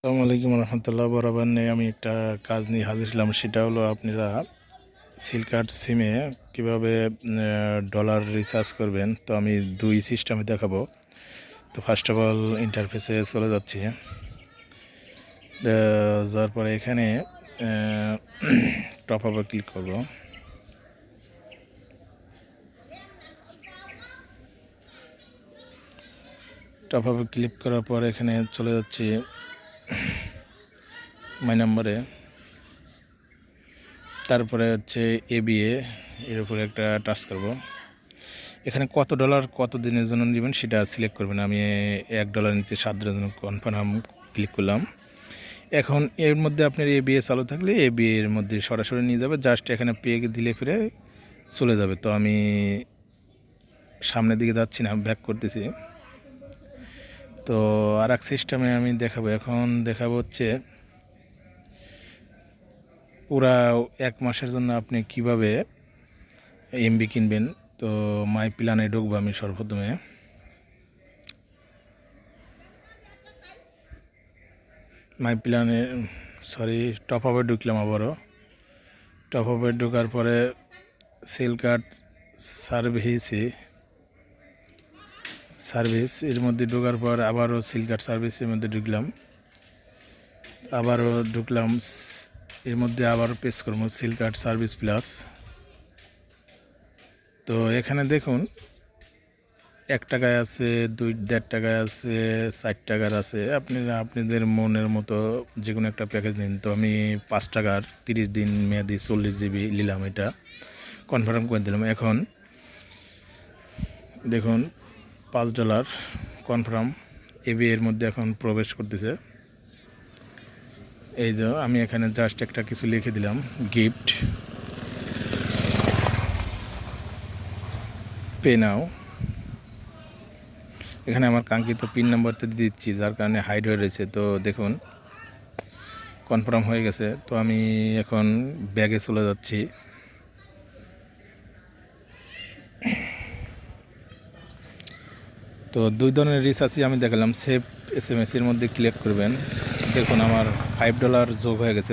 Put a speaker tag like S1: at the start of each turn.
S1: আসসালামু আলাইকুম রহমতুল্লাহ বরাবর নিয়ে আমি একটা কাজ নিয়ে হাজির হলাম সেটা হলো আপনারা সিল কার্ড সিমে কীভাবে ডলার রিচার্জ করবেন, তো আমি দুই সিস্টেমে দেখাবো। তো ফার্স্ট অফ অল ইন্টারফেসে চলে যাচ্ছি। যাওয়ার পরে এখানে টপ আপে ক্লিক করব। টপ আপে ক্লিক করার পর এখানে চলে যাচ্ছি। মাই নাম্বারে তারপরে হচ্ছে এ এবিএ এর উপরে একটা টাচ করব। এখানে কত ডলার কত দিনের জন্য নেবেন সেটা সিলেক্ট করবেন। আমি এক ডলার নিতে সাত দিনের জন্য কনফার্ম ক্লিক করলাম। এখন এর মধ্যে আপনার এবিএ চালু থাকলে এবিএ এর মধ্যে সরাসরি নিয়ে যাবে। জাস্ট এখানে পে দিলে ফিরে চলে যাবে। তো আমি সামনের দিকে যাচ্ছি না ব্যাক করতেছি। তো আর এক সিস্টেমে আমি দেখাবো। এখন দেখাবো হচ্ছে পুরা এক মাসের জন্য আপনি কীভাবে এমবি কিনবেন। তো মাই প্ল্যানে ঢুকবো আমি সর্বপ্রথমে। মাই প্ল্যানে সরি টপ আপে ঢুকলাম আবারও। টপ আপে ঢোকার পরে সেল কার্ড সার্ভিসে সার্ভিস, এর মধ্যে ঢোকার পর আবারও সিল কার্ড সার্ভিসের মধ্যে ঢুকলাম। আবারও ঢুকলাম, এর মধ্যে আবারও পেস করব, সিল কার্ড সার্ভিস প্লাস। তো এখানে দেখুন, এক টাকায় আছে, দুই, দেড় টাকায় আছে চার টাকার আছে। আপনি, আপনাদের মনের মতো যে কোনো একটা প্যাকেজ নিন। তো আমি পাঁচ টাকার তিরিশ দিন মেয়াদি চল্লিশ জিবি নিলাম এটা। কনফার্ম করে দিলাম। এখন দেখুন পাঁচ ডলার কনফার্ম এবি এর মধ্যে এখন প্রবেশ করতেছে। এই যে আমি এখানে জাস্ট একটা কিছু লিখে দিলাম, গিফট। পে নাও। এখানে আমার কাঙ্ক্ষিত পিন নাম্বারটা দিচ্ছি, যার কারণে হাইড হয়ে রয়েছে। তো দেখুন, কনফার্ম হয়ে গেছে। তো আমি এখন ব্যাগে চলে যাচ্ছি। তো দুই ধরনের রিচার্জই আমি দেখালাম। সেভ এস এম এস এর মধ্যে ক্লিক করবেন। দেখুন, আমার ফাইভ ডলার যোগ হয়ে গেছে।